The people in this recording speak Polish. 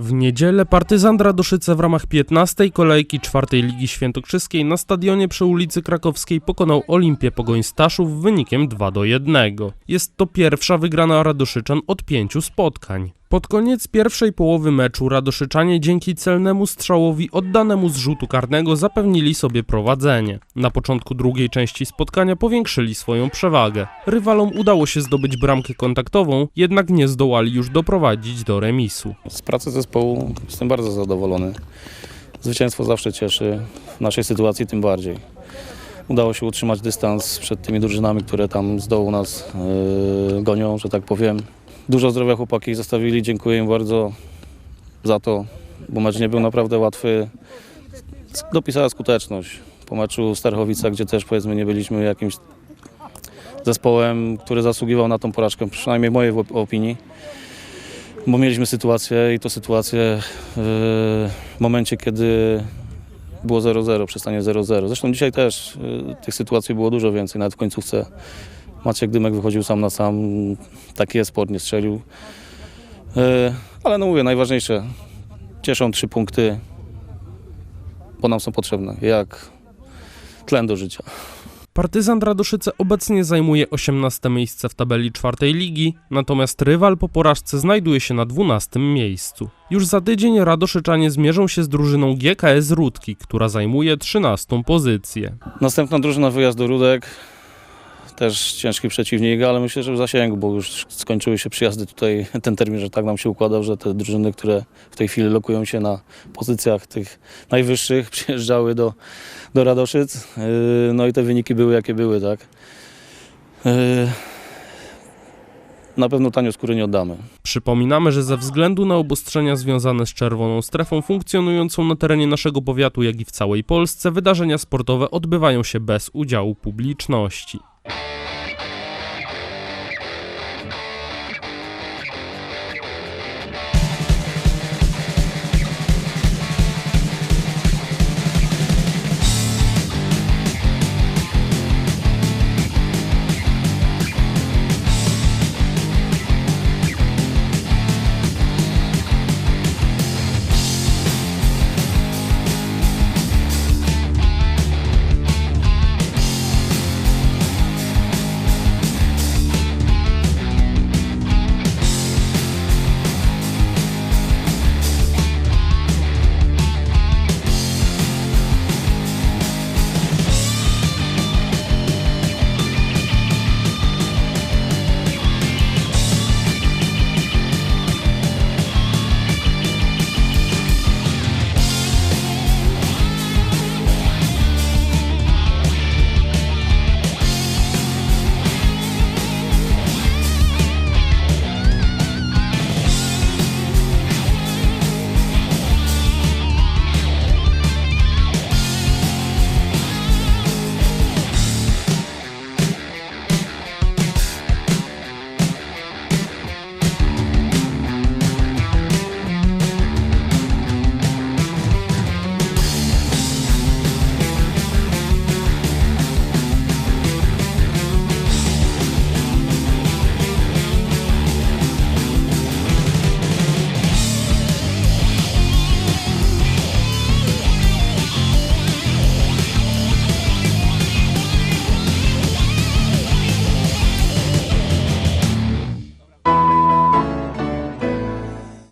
W niedzielę partyzan Radoszyce w ramach 15. kolejki 4 Ligi Świętokrzyskiej na stadionie przy ulicy Krakowskiej pokonał Olimpię Pogoń Staszów wynikiem 2 do 1. Jest to pierwsza wygrana Radoszyczan od pięciu spotkań. Pod koniec pierwszej połowy meczu Radoszyczanie dzięki celnemu strzałowi oddanemu z rzutu karnego zapewnili sobie prowadzenie. Na początku drugiej części spotkania powiększyli swoją przewagę. Rywalom udało się zdobyć bramkę kontaktową, jednak nie zdołali już doprowadzić do remisu. Z pracy zespołu jestem bardzo zadowolony. Zwycięstwo zawsze cieszy, w naszej sytuacji tym bardziej. Udało się utrzymać dystans przed tymi drużynami, które tam z dołu nas yy, gonią, że tak powiem. Dużo zdrowia chłopaki zostawili, dziękuję im bardzo za to, bo mecz nie był naprawdę łatwy. Dopisała skuteczność. Po meczu Starchowica, gdzie też powiedzmy nie byliśmy jakimś zespołem, który zasługiwał na tą porażkę, przynajmniej mojej w- opinii bo mieliśmy sytuację i to sytuację yy, w momencie, kiedy było 0-0, przestanie 0-0. Zresztą dzisiaj też yy, tych sytuacji było dużo więcej, nawet w końcówce. Maciek Dymek wychodził sam na sam, taki jest sport, nie strzelił. Yy, ale no mówię, najważniejsze, cieszą trzy punkty, bo nam są potrzebne, jak tlen do życia. Partyzant Radoszyce obecnie zajmuje 18 miejsce w tabeli czwartej ligi, natomiast rywal po porażce znajduje się na 12 miejscu. Już za tydzień Radoszyczanie zmierzą się z drużyną GKS Rudki, która zajmuje 13 pozycję. Następna drużyna wyjazd do Rudek. Też ciężki przeciwnik, ale myślę, że w zasięgu, bo już skończyły się przyjazdy tutaj. Ten termin, że tak nam się układał, że te drużyny, które w tej chwili lokują się na pozycjach tych najwyższych, przyjeżdżały do, do Radoszyc. Yy, No i te wyniki były jakie były, tak. Yy, Na pewno tanio skóry nie oddamy. Przypominamy, że ze względu na obostrzenia związane z czerwoną strefą funkcjonującą na terenie naszego powiatu, jak i w całej Polsce, wydarzenia sportowe odbywają się bez udziału publiczności.